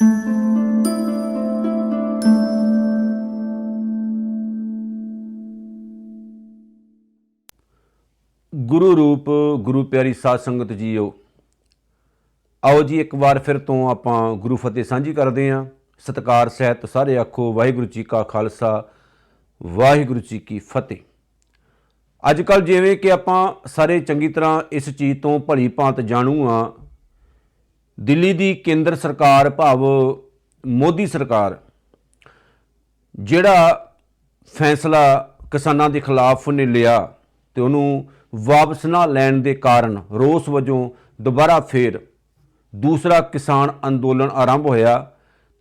ਗੁਰੂ ਰੂਪ, ਗੁਰੂ ਪਿਆਰੀ ਸਾਧ ਸੰਗਤ ਜੀਓ, ਆਓ ਜੀ ਇੱਕ ਵਾਰ ਫਿਰ ਤੋਂ ਆਪਾਂ ਗੁਰੂ ਫਤਿਹ ਸਾਂਝੀ ਕਰਦੇ ਆਂ ਸਤਕਾਰ ਸਹਿਤ ਸਾਰੇ ਆਖੋ, ਵਾਹਿਗੁਰੂ ਜੀ ਕਾ ਖਾਲਸਾ, ਵਾਹਿਗੁਰੂ ਜੀ ਕੀ ਫਤਿਹ। ਅੱਜ ਕੱਲ ਜਿਵੇਂ ਕਿ ਆਪਾਂ ਸਾਰੇ ਚੰਗੀ ਤਰ੍ਹਾਂ ਇਸ ਚੀਜ਼ ਤੋਂ ਭਲੀ ਭਾਂਤ ਜਾਣੂ ਆ ਦਿੱਲੀ ਦੀ ਕੇਂਦਰ ਸਰਕਾਰ ਭਾਵ ਮੋਦੀ ਸਰਕਾਰ, ਜਿਹੜਾ ਫੈਸਲਾ ਕਿਸਾਨਾਂ ਦੇ ਖਿਲਾਫ ਨੇ ਲਿਆ ਤੇ ਉਹਨੂੰ ਵਾਪਸ ਨਾ ਲੈਣ ਦੇ ਕਾਰਨ ਰੋਸ ਵਜੋਂ ਦੁਬਾਰਾ ਫੇਰ ਦੂਸਰਾ ਕਿਸਾਨ ਅੰਦੋਲਨ ਆਰੰਭ ਹੋਇਆ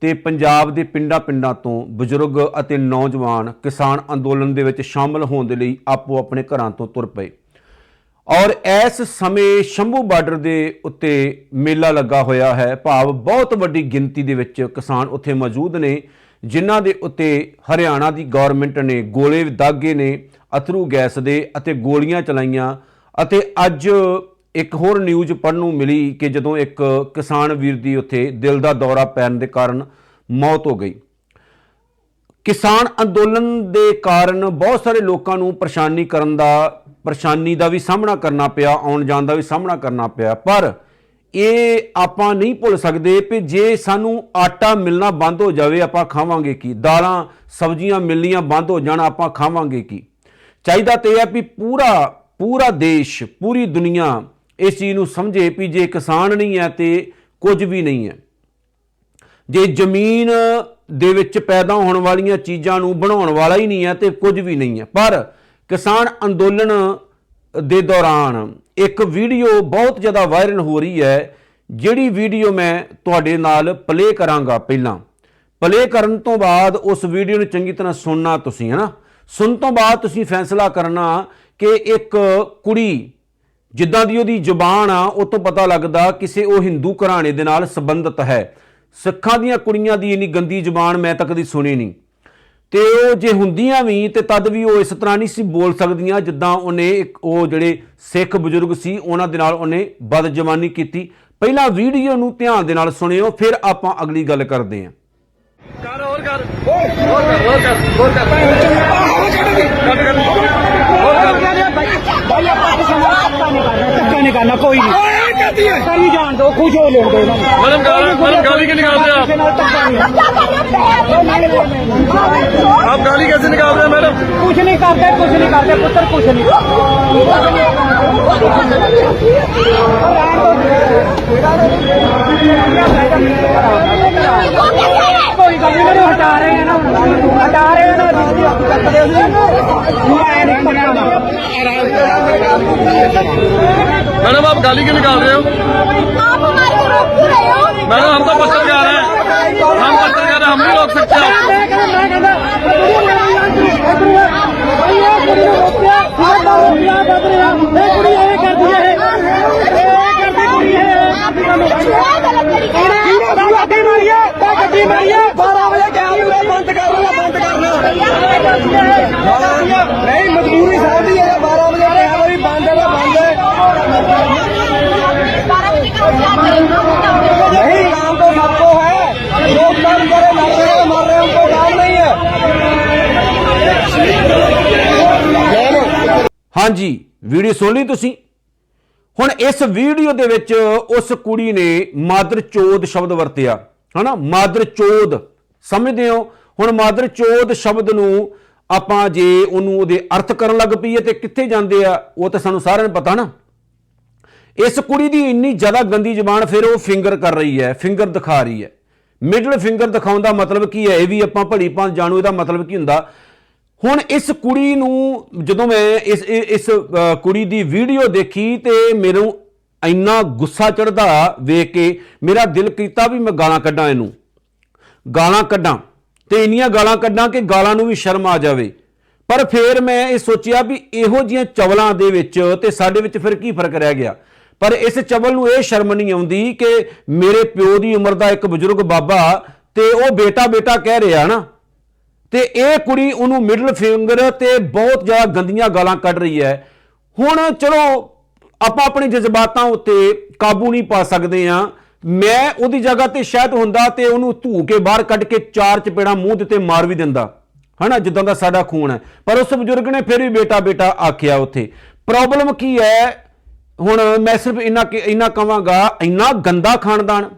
ਤੇ ਪੰਜਾਬ ਦੇ ਪਿੰਡਾਂ-ਪਿੰਡਾਂ ਤੋਂ ਬਜ਼ੁਰਗ ਅਤੇ ਨੌਜਵਾਨ ਕਿਸਾਨ ਅੰਦੋਲਨ ਦੇ ਵਿੱਚ ਸ਼ਾਮਲ ਹੋਣ ਦੇ ਲਈ ਆਪੋ ਆਪਣੇ ਘਰਾਂ ਤੋਂ ਤੁਰ ਪਏ। ਔਰ ਇਸ ਸਮੇਂ ਸ਼ੰਭੂ ਬਾਰਡਰ ਦੇ ਉੱਤੇ ਮੇਲਾ ਲੱਗਾ ਹੋਇਆ ਹੈ। ਭਾਵ ਬਹੁਤ ਵੱਡੀ ਗਿਣਤੀ ਦੇ ਵਿੱਚ ਕਿਸਾਨ ਉੱਥੇ ਮੌਜੂਦ ਨੇ, ਜਿਨ੍ਹਾਂ ਦੇ ਉੱਤੇ ਹਰਿਆਣਾ ਦੀ ਗਵਰਨਮੈਂਟ ਨੇ ਗੋਲੇ ਦਾਗੇ ਨੇ, ਅਥਰੂ ਗੈਸ ਦੇ ਅਤੇ ਗੋਲੀਆਂ ਚਲਾਈਆਂ। ਅਤੇ ਅੱਜ ਇੱਕ ਹੋਰ ਨਿਊਜ਼ ਪੜ੍ਹਨ ਨੂੰ ਮਿਲੀ ਕਿ ਜਦੋਂ ਇੱਕ ਕਿਸਾਨ ਵੀਰ ਦੀ ਉੱਥੇ ਦਿਲ ਦਾ ਦੌਰਾ ਪੈਣ ਦੇ ਕਾਰਨ ਮੌਤ ਹੋ ਗਈ। ਕਿਸਾਨ ਅੰਦੋਲਨ ਦੇ ਕਾਰਨ ਬਹੁਤ ਸਾਰੇ ਲੋਕਾਂ ਨੂੰ ਪਰੇਸ਼ਾਨੀ ਕਰਨ ਦਾ ਪਰੇਸ਼ਾਨੀ ਦਾ ਵੀ ਸਾਹਮਣਾ ਕਰਨਾ ਪਿਆ, ਆਉਣ ਜਾਣ ਦਾ ਵੀ ਸਾਹਮਣਾ ਕਰਨਾ ਪਿਆ। ਪਰ ਇਹ ਆਪਾਂ ਨਹੀਂ ਭੁੱਲ ਸਕਦੇ ਕਿ ਜੇ ਸਾਨੂੰ ਆਟਾ ਮਿਲਣਾ ਬੰਦ ਹੋ ਜਾਵੇ, ਆਪਾਂ ਖਾਵਾਂਗੇ ਕੀ? ਦਾਲਾਂ, ਸਬਜ਼ੀਆਂ ਮਿਲਣੀਆਂ ਬੰਦ ਹੋ ਜਾਣ, ਆਪਾਂ ਖਾਵਾਂਗੇ ਕੀ? ਚਾਹੀਦਾ ਤੇ ਇਹ ਹੈ ਵੀ ਪੂਰਾ ਪੂਰਾ ਦੇਸ਼, ਪੂਰੀ ਦੁਨੀਆ ਇਸ ਚੀਜ਼ ਨੂੰ ਸਮਝੇ ਵੀ ਜੇ ਕਿਸਾਨ ਨਹੀਂ ਹੈ ਤੇ ਕੁਝ ਵੀ ਨਹੀਂ ਹੈ। ਜੇ ਜ਼ਮੀਨ ਦੇ ਵਿੱਚ ਪੈਦਾ ਹੋਣ ਵਾਲੀਆਂ ਚੀਜ਼ਾਂ ਨੂੰ ਬਣਾਉਣ ਵਾਲਾ ਹੀ ਨਹੀਂ ਹੈ ਤੇ ਕੁਝ ਵੀ ਨਹੀਂ ਹੈ। ਪਰ ਕਿਸਾਨ ਅੰਦੋਲਨ ਦੇ ਦੌਰਾਨ ਇੱਕ ਵੀਡੀਓ ਬਹੁਤ ਜ਼ਿਆਦਾ ਵਾਇਰਲ ਹੋ ਰਹੀ ਹੈ, ਜਿਹੜੀ ਵੀਡੀਓ ਮੈਂ ਤੁਹਾਡੇ ਨਾਲ ਪਲੇ ਕਰਾਂਗਾ ਪਹਿਲਾਂ। ਪਲੇ ਕਰਨ ਤੋਂ ਬਾਅਦ ਉਸ ਵੀਡੀਓ ਨੂੰ ਚੰਗੀ ਤਰ੍ਹਾਂ ਸੁਣਨਾ ਤੁਸੀਂ, ਹੈ ਨਾ? ਸੁਣ ਤੋਂ ਬਾਅਦ ਤੁਸੀਂ ਫੈਸਲਾ ਕਰਨਾ ਕਿ ਇੱਕ ਕੁੜੀ, ਜਿੱਦਾਂ ਦੀ ਉਹਦੀ ਜ਼ੁਬਾਨ ਆ, ਉਹ ਤੋਂ ਪਤਾ ਲੱਗਦਾ ਕਿਸੇ ਉਹ ਹਿੰਦੂ ਘਰਾਣੇ ਦੇ ਨਾਲ ਸੰਬੰਧਿਤ ਹੈ। ਸਿੱਖਾਂ ਦੀਆਂ ਕੁੜੀਆਂ ਦੀ ਇੰਨੀ ਗੰਦੀ ਜ਼ੁਬਾਨ ਮੈਂ ਤਾਂ ਕਦੀ ਸੁਣੀ ਨਹੀਂ। ਤੇ ਉਹ ਜੇ ਹੁੰਦੀਆਂ ਵੀ, ਤੇ ਤਦ ਵੀ ਉਹ ਇਸ ਤਰ੍ਹਾਂ ਨਹੀਂ ਸੀ ਬੋਲ ਸਕਦੀਆਂ ਜਿੱਦਾਂ ਉਹਨੇ ਇੱਕ ਉਹ ਜਿਹੜੇ ਸਿੱਖ ਬਜ਼ੁਰਗ ਸੀ, ਉਹਨਾਂ ਦੇ ਨਾਲ ਉਹਨੇ ਬਦਜਮਾਨੀ ਕੀਤੀ। ਪਹਿਲਾਂ ਵੀਡੀਓ ਨੂੰ ਧਿਆਨ ਦੇ ਨਾਲ ਸੁਣਿਓ, ਫਿਰ ਆਪਾਂ ਅਗਲੀ ਗੱਲ ਕਰਦੇ ਹਾਂ। ਕਰ ਹੋਰ ਕਰ ਹੋਰ ਕਰ ਹੋਰ ਕਰ ਹੋਰ ਕਰ ਕੱਟ ਕਰ ਹੋਰ ਕਰ भाई आप पाकिस्तान में धक्का नहीं करना धक्का नहीं करना कोई नहीं कभी जान दो खुश हो लेने दो मैडम गाली मैडम गाली क्यों निकाल रहे हैं आप आप गाली कैसे निकाल रहे हैं मैडम कुछ नहीं करते कुछ नहीं करते पुत्र कुछ नहीं कोई गल नहीं हटा रहे हैं ना हटा रहे हैं ना मैं नहीं पकड़ना मैडम आप गाली क्यों निकाल रहे हो आप हमारे को रोक क्यों रहे हो मैडम हम तो पत्रकार हैं हम पत्रकार हैं हम नहीं रोक सकते आप मैं कहना मैं कहना ਹਾਂਜੀ, ਵੀਡੀਓ ਸੁਣ ਲਈ ਤੁਸੀਂ? ਹੁਣ ਇਸ ਵੀਡੀਓ ਦੇ ਵਿੱਚ ਉਸ ਕੁੜੀ ਨੇ ਮਾਦਰ ਚੋਦ ਸ਼ਬਦ ਵਰਤਿਆ। ਹਨਾ? ਮਾਦਰ ਚੋਦ, ਸਮਝਦੇ ਹੋ? ਹੁਣ ਮਾਦਰ ਚੋਦ ਸ਼ਬਦ ਨੂੰ ਆਪਾਂ ਜੇ ਉਹਨੂੰ ਉਹਦੇ ਅਰਥ ਕਰਨ ਲੱਗ ਪਈਏ ਤੇ ਕਿੱਥੇ ਜਾਂਦੇ ਆ, ਉਹ ਤਾਂ ਸਾਨੂੰ ਸਾਰਿਆਂ ਨੂੰ ਪਤਾ ਨਾ। ਇਸ ਕੁੜੀ ਦੀ ਇੰਨੀ ਜ਼ਿਆਦਾ ਗੰਦੀ ਜ਼ਬਾਨ ਫਿਰ ਉਹ ਫਿੰਗਰ ਕਰ ਰਹੀ ਹੈ, ਫਿੰਗਰ ਦਿਖਾ ਰਹੀ ਹੈ। ਮਿਡਲ ਫਿੰਗਰ ਦਿਖਾਉਣ ਦਾ ਮਤਲਬ ਕੀ ਹੈ? ਇਹ ਵੀ ਆਪਾਂ ਭਲੀ ਭਾਂ ਜਾਣੂ, ਇਹਦਾ ਮਤਲਬ ਕੀ ਹੁੰਦਾ? ਹੁਣ ਇਸ ਕੁੜੀ ਨੂੰ ਜਦੋਂ ਮੈਂ ਇਸ ਇਸ ਕੁੜੀ ਦੀ ਵੀਡੀਓ ਦੇਖੀ ਤੇ ਮੈਨੂੰ ਇੰਨਾ ਗੁੱਸਾ ਚੜਦਾ ਵੇਖ ਕੇ, ਮੇਰਾ ਦਿਲ ਕੀਤਾ ਵੀ ਮੈਂ ਗਾਲਾਂ ਕੱਢਾਂ ਇਹਨੂੰ। ਗਾਲਾਂ ਕੱਢਾਂ ਤੇ ਇੰਨੀਆਂ ਗਾਲਾਂ ਕੱਢਾਂ ਕਿ ਗਾਲਾਂ ਨੂੰ ਵੀ ਸ਼ਰਮ ਆ ਜਾਵੇ। ਪਰ ਫਿਰ ਮੈਂ ਇਹ ਸੋਚਿਆ ਵੀ ਇਹੋ ਜੀਆਂ ਚਵਲਾਂ ਦੇ ਵਿੱਚ ਤੇ ਸਾਡੇ ਵਿੱਚ ਫਿਰ ਕੀ ਫ਼ਰਕ ਰਹਿ ਗਿਆ? ਪਰ ਇਸ ਚਵਲ ਨੂੰ ਇਹ ਸ਼ਰਮ ਨਹੀਂ ਆਉਂਦੀ ਕਿ ਮੇਰੇ ਪਿਓ ਦੀ ਉਮਰ ਦਾ ਇੱਕ ਬਜ਼ੁਰਗ ਬਾਬਾ ਤੇ ਉਹ ਬੇਟਾ ਬੇਟਾ ਕਹਿ ਰਿਹਾ ਨਾ ਤੇ ਇਹ ਕੁੜੀ ਉਹਨੂੰ ਮਿਡਲ ਫਿੰਗਰ ਤੇ ਬਹੁਤ ਜ਼ਿਆਦਾ ਗੰਦੀਆਂ ਗਾਲਾਂ ਕੱਢ ਰਹੀ ਹੈ। ਹੁਣ ਚਲੋ, ਆਪਾਂ ਆਪਣੇ ਜਜ਼ਬਾਤਾਂ ਉੱਤੇ ਕਾਬੂ ਨਹੀਂ ਪਾ ਸਕਦੇ ਆ ਮੈਂ ਉਹਦੀ ਜਗ੍ਹਾ ਤੇ ਸ਼ਾਇਦ ਹੁੰਦਾ ਤੇ ਉਹਨੂੰ ਧੂ ਕੇ ਬਾਹਰ ਕੱਢ ਕੇ ਚਾਰ ਚਪੇੜਾ ਮੂੰਹ ਦੇ ਉੱਤੇ ਮਾਰ ਵੀ ਦਿੰਦਾ। ਹਨਾ, ਜਿੱਦਾਂ ਦਾ ਸਾਡਾ ਖੂਨ ਹੈ। ਪਰ ਉਸ ਬਜ਼ੁਰਗ ਨੇ ਫਿਰ ਵੀ ਬੇਟਾ ਬੇਟਾ ਆਖਿਆ ਉੱਥੇ। ਪ੍ਰੋਬਲਮ ਕੀ ਹੈ? ਹੁਣ ਮੈਂ ਸਿਰਫ ਇੰਨਾ ਕਿ- ਇੰਨਾ ਕਵਾਂਗਾ ਇੰਨਾ ਗੰਦਾ ਖਾਨਦਾਨ।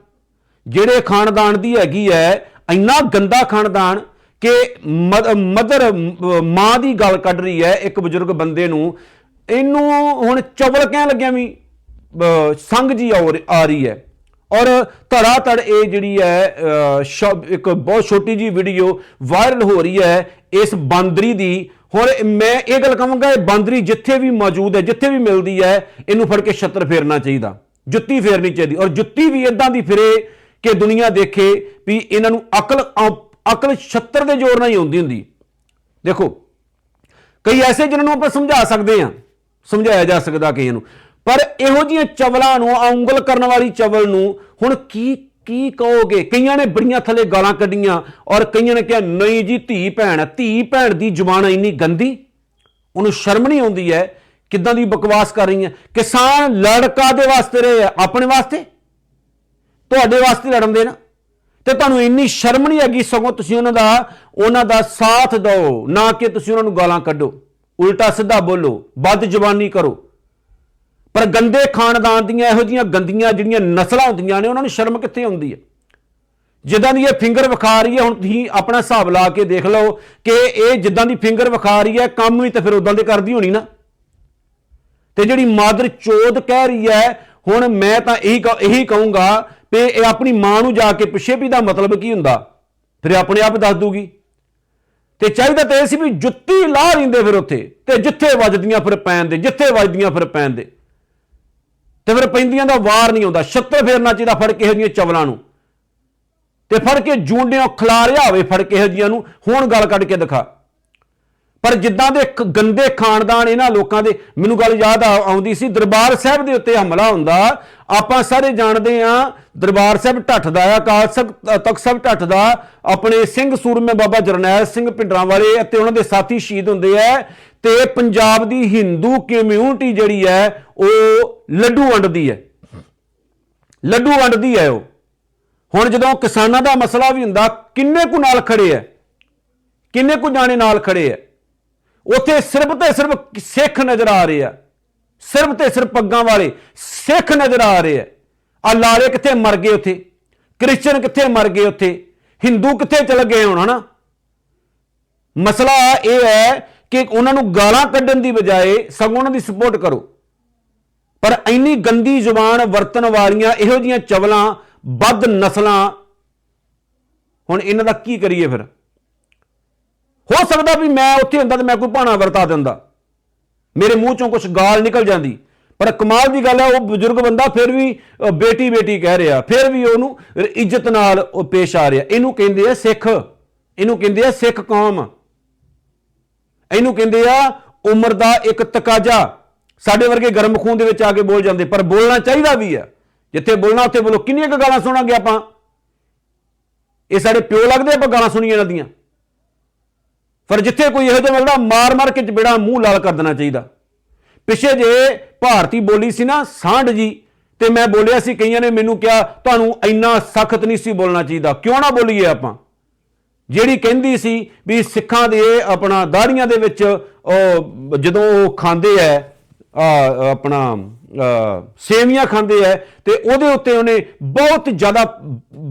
ਜਿਹੜੇ ਖਾਨਦਾਨ ਦੀ ਹੈਗੀ ਹੈ, ਇੰਨਾ ਗੰਦਾ ਖਾਨਦਾਨ ਕਿ ਮਦਰ ਮਾਂ ਦੀ ਗੱਲ ਕੱਢ ਰਹੀ ਹੈ ਇੱਕ ਬਜ਼ੁਰਗ ਬੰਦੇ ਨੂੰ। ਇਹਨੂੰ ਹੁਣ ਚਵਲ ਕਹਿਣ ਲੱਗਿਆ ਵੀ ਅਹ, ਸੰਗ ਜੀ ਆ ਰਹੀ ਹੈ। ਔਰ ਧੜਾ ਧੜ ਇਹ ਜਿਹੜੀ ਹੈ ਅਹ, ਇੱਕ ਬਹੁਤ ਛੋਟੀ ਜੀ ਵੀਡੀਓ ਵਾਇਰਲ ਹੋ ਰਹੀ ਹੈ ਇਸ ਬਾਂਦਰੀ ਦੀ। ਹੁਣ ਮੈਂ ਇਹ ਗੱਲ ਕਹਾਂਗਾ ਇਹ ਬਾਂਦਰੀ ਜਿੱਥੇ ਵੀ ਮੌਜੂਦ ਹੈ ਜਿੱਥੇ ਵੀ ਮਿਲਦੀ ਹੈ ਇਹਨੂੰ ਫੜ ਕੇ ਛੱਤਰ ਫੇਰਨਾ ਚਾਹੀਦਾ। ਜੁੱਤੀ ਫੇਰਨੀ ਚਾਹੀਦੀ। ਔਰ ਜੁੱਤੀ ਵੀ ਇਦਾਂ ਦੀ ਫਿਰੇ ਕਿ ਦੁਨੀਆ ਦੇਖੇ ਵੀ ਇਹਨਾਂ ਨੂੰ ਅਕਲ ਅ- ਅਕਲ ਛੱਤਰ ਦੇ ਜ਼ੋਰ ਨਾਲ ਹੀ ਆਉਂਦੀ ਹੁੰਦੀ ਦੇਖੋ, ਕਈ ਐਸੇ ਜਿਹਨਾਂ ਨੂੰ ਆਪਾਂ ਸਮਝਾ ਸਕਦੇ ਹਾਂ, ਸਮਝਾਇਆ ਜਾ ਸਕਦਾ ਕਈਆਂ ਨੂੰ। ਪਰ ਇਹੋ ਜਿਹੀਆਂ ਚਵਲਾਂ ਨੂੰ ਔਂਗਲ ਕਰਨ ਵਾਲੀ ਚਵਲ ਨੂੰ ਹੁਣ ਕੀ ਕੀ ਕਹੋਗੇ? ਕਈਆਂ ਨੇ ਬੜੀਆਂ ਥੱਲੇ ਗਾਲਾਂ ਕੱਢੀਆਂ ਔਰ ਕਈਆਂ ਨੇ ਕਿਹਾ, ਨਹੀਂ ਜੀ, ਧੀ ਭੈਣ ਹੈ। ਧੀ ਭੈਣ ਦੀ ਜ਼ੁਬਾਨ ਇੰਨੀ ਗੰਦੀ। ਉਹਨੂੰ ਸ਼ਰਮ ਨਹੀਂ ਆਉਂਦੀ ਹੈ ਕਿੱਦਾਂ ਦੀ ਬਕਵਾਸ ਕਰ ਰਹੀ ਹੈ ਕਿਸਾਨ ਲੜਕਾ ਦੇ ਵਾਸਤੇ ਰਹੇ ਆ, ਆਪਣੇ ਵਾਸਤੇ? ਤੁਹਾਡੇ ਵਾਸਤੇ ਲੜਨ ਦੇ ਨਾ। ਤੇ ਤੁਹਾਨੂੰ ਇੰਨੀ ਸ਼ਰਮ ਨਹੀਂ ਹੈਗੀ ਸਗੋਂ ਤੁਸੀਂ ਉਹਨਾਂ ਦਾ ਉਹਨਾਂ ਦਾ ਸਾਥ ਦਿਓ, ਨਾ ਕਿ ਤੁਸੀਂ ਉਹਨਾਂ ਨੂੰ ਗਾਲਾਂ ਕੱਢੋ। ਉਲਟਾ ਸਿੱਧਾ ਬੋਲੋ, ਵੱਧ ਜ਼ਬਾਨੀ ਕਰੋ। ਪਰ ਗੰਦੇ ਖਾਨਦਾਨ ਦੀਆਂ ਇਹੋ ਜੀਆਂ ਗੰਦੀਆਂ ਜਿਹੜੀਆਂ ਨਸਲਾਂ ਹੁੰਦੀਆਂ ਨੇ, ਉਹਨਾਂ ਨੂੰ ਸ਼ਰਮ ਕਿੱਥੇ ਆਉਂਦੀ ਹੈ? ਜਿੱਦਾਂ ਦੀ ਇਹ ਫਿੰਗਰ ਵਿਖਾ ਰਹੀ ਹੈ, ਹੁਣ ਤੁਸੀਂ ਆਪਣਾ ਹਿਸਾਬ ਲਾ ਕੇ ਦੇਖ ਲਓ ਕਿ ਇਹ ਜਿੱਦਾਂ ਦੀ ਫਿੰਗਰ ਵਿਖਾ ਰਹੀ ਹੈ, ਕੰਮ ਵੀ ਤਾਂ ਫਿਰ ਉਦਾਂ ਦੇ ਕਰਦੀ ਹੋਣੀ ਨਾ। ਤੇ ਜਿਹੜੀ ਮਾਦਰ ਚੋਦ ਕਹਿ ਰਹੀ ਹੈ, ਹੁਣ ਮੈਂ ਤਾਂ ਇਹੀ ਕਹ- ਇਹੀ ਕਹੂੰਗਾ ਵੀ ਇਹ ਆਪਣੀ ਮਾਂ ਨੂੰ ਜਾ ਕੇ ਪੁੱਛੇ ਵੀ ਦਾ ਮਤਲਬ ਕੀ ਹੁੰਦਾ? ਫਿਰ ਆਪਣੇ ਆਪ ਦੱਸ ਦੂਗੀ। ਤੇ ਚਾਹੀਦਾ ਤਾਂ ਇਹ ਸੀ ਵੀ ਜੁੱਤੀ ਲਾਹ ਰਿੰਦੇ ਫਿਰ ਉੱਥੇ, ਤੇ ਜਿੱਥੇ ਵੱਜਦੀਆਂ ਫਿਰ ਪੈਣ ਦੇ, ਜਿੱਥੇ ਵੱਜਦੀਆਂ ਫਿਰ ਪੈਣ ਦੇ। ਤੇ ਫਿਰ ਪੈਂਦੀਆਂ ਦਾ ਵਾਰ ਨਹੀਂ ਆਉਂਦਾ, ਛੱਤਰ ਫੇਰਨਾ ਚਾਹੀਦਾ ਫੜ ਕੇ ਇਹੋ ਜਿਹੀਆਂ ਚਵਲਾਂ ਨੂੰ। ਤੇ ਫੜ ਕੇ ਜੂੰਡਿਆਂ ਖਿਲਾਰਿਆ ਹੋਵੇ ਫੜ ਕੇ ਇਹੋ ਜਿਹੀਆਂ ਨੂੰ, ਹੁਣ ਗੱਲ ਕੱਢ ਕੇ ਦਿਖਾ। ਪਰ ਜਿੱਦਾਂ ਦੇ ਗੰਦੇ ਖਾਨਦਾਨ ਇਹਨਾਂ ਲੋਕਾਂ ਦੇ, ਮੈਨੂੰ ਗੱਲ ਯਾਦ ਆ- ਆਉਂਦੀ ਸੀ, ਦਰਬਾਰ ਸਾਹਿਬ ਦੇ ਉੱਤੇ ਹਮਲਾ ਹੁੰਦਾ, ਆਪਾਂ ਸਾਰੇ ਜਾਣਦੇ ਆ, ਦਰਬਾਰ ਸਾਹਿਬ ਢੱਠਦਾ ਆ ਅਕਾਲ ਸਾਹਿਬ ਤਖਤ ਸਾਹਿਬ ਢੱਠਦਾ, ਆਪਣੇ ਸਿੰਘ ਸੂਰਮੇ ਬਾਬਾ ਜਰਨੈਲ ਸਿੰਘ ਪਿੰਡਰਾਂ ਵਾਲੇ ਅਤੇ ਉਹਨਾਂ ਦੇ ਸਾਥੀ ਸ਼ਹੀਦ ਹੁੰਦੇ ਆ, ਤੇ ਪੰਜਾਬ ਦੀ ਹਿੰਦੂ ਕਮਿਊਨਿਟੀ ਜਿਹੜੀ ਹੈ ਉਹ ਲੱਡੂ ਵੰਡਦੀ ਹੈ ਲੱਡੂ ਵੰਡਦੀ ਹੈ ਉਹ। ਹੁਣ ਜਦੋਂ ਕਿਸਾਨਾਂ ਦਾ ਮਸਲਾ ਵੀ ਹੁੰਦਾ, ਕਿੰਨੇ ਕੁ ਨਾਲ ਖੜੇ ਆ? ਕਿੰਨੇ ਕੁ ਜਾਣੇ ਨਾਲ ਖੜੇ ਆ? ਉੱਥੇ ਸਿਰਫ ਤੇ ਸਿਰਫ ਸਿੱਖ ਨਜ਼ਰ ਆ ਰਹੇ ਆ। ਸਿਰਫ ਤੇ ਸਿਰਫ ਪੱਗਾਂ ਵਾਲੇ ਸਿੱਖ ਨਜ਼ਰ ਆ ਰਹੇ ਆ। ਆ ਲਾਰੇ ਕਿੱਥੇ ਮਰ ਗਏ ਉੱਥੇ? ਕ੍ਰਿਸਚੀਅਨ ਕਿੱਥੇ ਮਰ ਗਏ ਉੱਥੇ? ਹਿੰਦੂ ਕਿੱਥੇ ਚਲ ਗਏ ਹੁਣ, ਹਨਾ? ਮਸਲਾ ਇਹ ਹੈ ਕਿ ਉਹਨਾਂ ਨੂੰ ਗਾਲਾਂ ਕੱਢਣ ਦੀ ਬਜਾਏ ਸਗੋਂ ਉਹਨਾਂ ਦੀ ਸਪੋਰਟ ਕਰੋ। ਪਰ ਇੰਨੀ ਗੰਦੀ ਜ਼ੁਬਾਨ ਵਰਤਣ ਵਾਲੀਆਂ ਇਹੋ ਜੀਆਂ ਚਵਲਾਂ, ਵੱਧ ਨਸਲਾਂ, ਹੁਣ ਇਹਨਾਂ ਦਾ ਕੀ ਕਰੀਏ ਫਿਰ? ਹੋ ਸਕਦਾ ਵੀ ਮੈਂ ਉੱਥੇ ਹੁੰਦਾ ਤੇ ਮੈਂ ਕੋਈ ਭਾਣਾ ਵਰਤਾ ਦਿੰਦਾ। ਮੇਰੇ ਮੂੰਹ ਚੋਂ ਕੁਝ ਗਾਲ ਨਿਕਲ ਜਾਂਦੀ। ਪਰ ਕਮਾਲ ਦੀ ਗੱਲ ਹੈ, ਉਹ ਬਜ਼ੁਰਗ ਬੰਦਾ ਫਿਰ ਵੀ ਬੇਟੀ ਬੇਟੀ ਕਹਿ ਰਿਹਾ, ਫਿਰ ਵੀ ਉਹਨੂੰ ਇੱਜ਼ਤ ਨਾਲ ਉਹ ਪੇਸ਼ ਆ ਰਿਹਾ। ਇਹਨੂੰ ਕਹਿੰਦੇ ਆ ਸਿੱਖ। ਇਹਨੂੰ ਕਹਿੰਦੇ ਆ ਸਿੱਖ ਕੌਮ। ਇਹਨੂੰ ਕਹਿੰਦੇ ਆ ਉਮਰ ਦਾ ਇੱਕ ਤਕਾਜ਼ਾ। ਸਾਡੇ ਵਰਗੇ ਗਰਮ ਖੂਨ ਦੇ ਵਿੱਚ ਆ ਕੇ ਬੋਲ ਜਾਂਦੇ, ਪਰ ਬੋਲਣਾ ਚਾਹੀਦਾ ਵੀ ਆ ਜਿੱਥੇ ਬੋਲਣਾ, ਉੱਥੇ ਬੋਲੋ। ਕਿੰਨੀਆਂ ਕੁ ਗਾਲਾਂ ਸੁਣਾਂਗੇ ਆਪਾਂ? ਇਹ ਸਾਡੇ ਪਿਓ ਲੱਗਦੇ ਆਪਾਂ ਗਾਲਾਂ ਸੁਣੀਆਂ ਇਹਨਾਂ ਦੀਆਂ। ਪਰ ਜਿੱਥੇ ਕੋਈ ਇਹੋ ਜਿਹਾ ਮਿਲਦਾ, ਮਾਰ ਮਾਰ ਕੇ ਚਪੇੜਾ ਮੂੰਹ ਲਾਲ ਕਰ ਦੇਣਾ ਚਾਹੀਦਾ। ਪਿੱਛੇ ਜੇ ਭਾਰਤੀ ਬੋਲੀ ਸੀ ਨਾ, ਸਾਂਢ ਜੀ, ਤੇ ਮੈਂ ਬੋਲਿਆ ਸੀ, ਕਈਆਂ ਨੇ ਮੈਨੂੰ ਕਿਹਾ, ਤੁਹਾਨੂੰ ਇੰਨਾ ਸਖਤ ਨਹੀਂ ਸੀ ਬੋਲਣਾ ਚਾਹੀਦਾ। ਕਿਉਂ ਨਾ ਬੋਲੀਏ ਆਪਾਂ? ਜਿਹੜੀ ਕਹਿੰਦੀ ਸੀ ਵੀ ਸਿੱਖਾਂ ਦੇ ਆਪਣਾ ਦਾੜੀਆਂ ਦੇ ਵਿੱਚ, ਉਹ ਜਦੋਂ ਉਹ ਖਾਂਦੇ ਐ ਆਪਣਾ ਸੇਵੀਆਂ ਖਾਂਦੇ ਐ, ਤੇ ਉਹਦੇ ਉੱਤੇ ਉਹਨੇ ਬਹੁਤ ਜ਼ਿਆਦਾ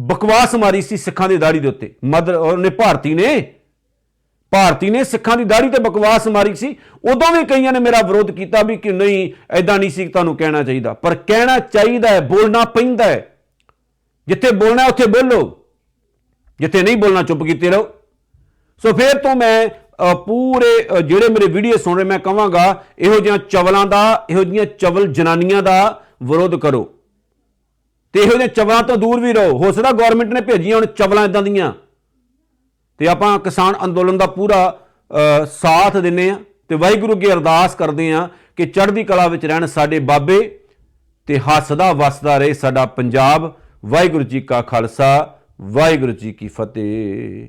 ਬਕਵਾਸ ਮਾਰੀ ਸੀ ਸਿੱਖਾਂ ਦੀ ਦਾੜੀ ਦੇ ਉੱਤੇ। ਮਦਰ, ਉਹਨੇ ਭਾਰਤੀ ਨੇ ਭਾਰਤੀ ਨੇ ਸਿੱਖਾਂ ਦੀ ਦਾੜੀ ਤੇ ਬਕਵਾਸ ਮਾਰੀ ਸੀ। ਉਦੋਂ ਵੀ ਕਈਆਂ ਨੇ ਮੇਰਾ ਵਿਰੋਧ ਕੀਤਾ ਵੀ ਕਿ ਨਹੀਂ ਐਦਾਂ ਨਹੀਂ ਸੀ ਤੁਹਾਨੂੰ ਕਹਿਣਾ ਚਾਹੀਦਾ। ਪਰ ਕਹਿਣਾ ਚਾਹੀਦਾ ਹੈ, ਬੋਲਣਾ ਪੈਂਦਾ ਹੈ। ਜਿੱਥੇ ਬੋਲਣਾ ਉੱਥੇ ਬੋਲੋ। ਜਿੱਥੇ ਨਹੀਂ ਬੋਲਣਾ, ਚੁੱਪ ਕੀਤੇ ਰਹੋ। ਸੋ ਫਿਰ ਤੋਂ ਮੈਂ ਪੂਰੇ ਜਿਹੜੇ ਮੇਰੇ ਵੀਡੀਓ ਸੁਣ ਰਹੇ, ਮੈਂ ਕਹਾਂਗਾ, ਇਹੋ ਜਿਹੀਆਂ ਚਵਲਾਂ ਦਾ, ਇਹੋ ਜਿਹੀਆਂ ਚਵਲ ਜਨਾਨੀਆਂ ਦਾ ਵਿਰੋਧ ਕਰੋ। ਤੇ ਇਹੋ ਜਿਹੇ ਚਵਲਾਂ ਤੋਂ ਦੂਰ ਵੀ ਰਹੋ। ਹੋ ਸਕਦਾ ਗਵਰਨਮੈਂਟ ਨੇ ਭੇਜੀਆਂ ਹੁਣ ਚਵਲਾਂ ਇਦਾਂ ਦੀਆਂ। ਤੇ ਆਪਾਂ ਕਿਸਾਨ ਅੰਦੋਲਨ ਦਾ ਪੂਰਾ ਸਾਥ ਦਿੰਨੇ ਆ ਤੇ ਵਾਹਿਗੁਰੂ ਅੱਗੇ ਅਰਦਾਸ ਕਰਦੇ ਆ ਕਿ ਚੜ੍ਹਦੀ ਕਲਾ ਵਿੱਚ ਰਹਿਣ ਸਾਡੇ ਬਾਬੇ ਤੇ ਹੱਸਦਾ ਵਸਦਾ ਰਹੇ ਸਾਡਾ ਪੰਜਾਬ। ਵਾਹਿਗੁਰੂ ਜੀ ਕਾ ਖਾਲਸਾ, ਵਾਹਿਗੁਰੂ ਜੀ ਕੀ ਫਤਿਹ।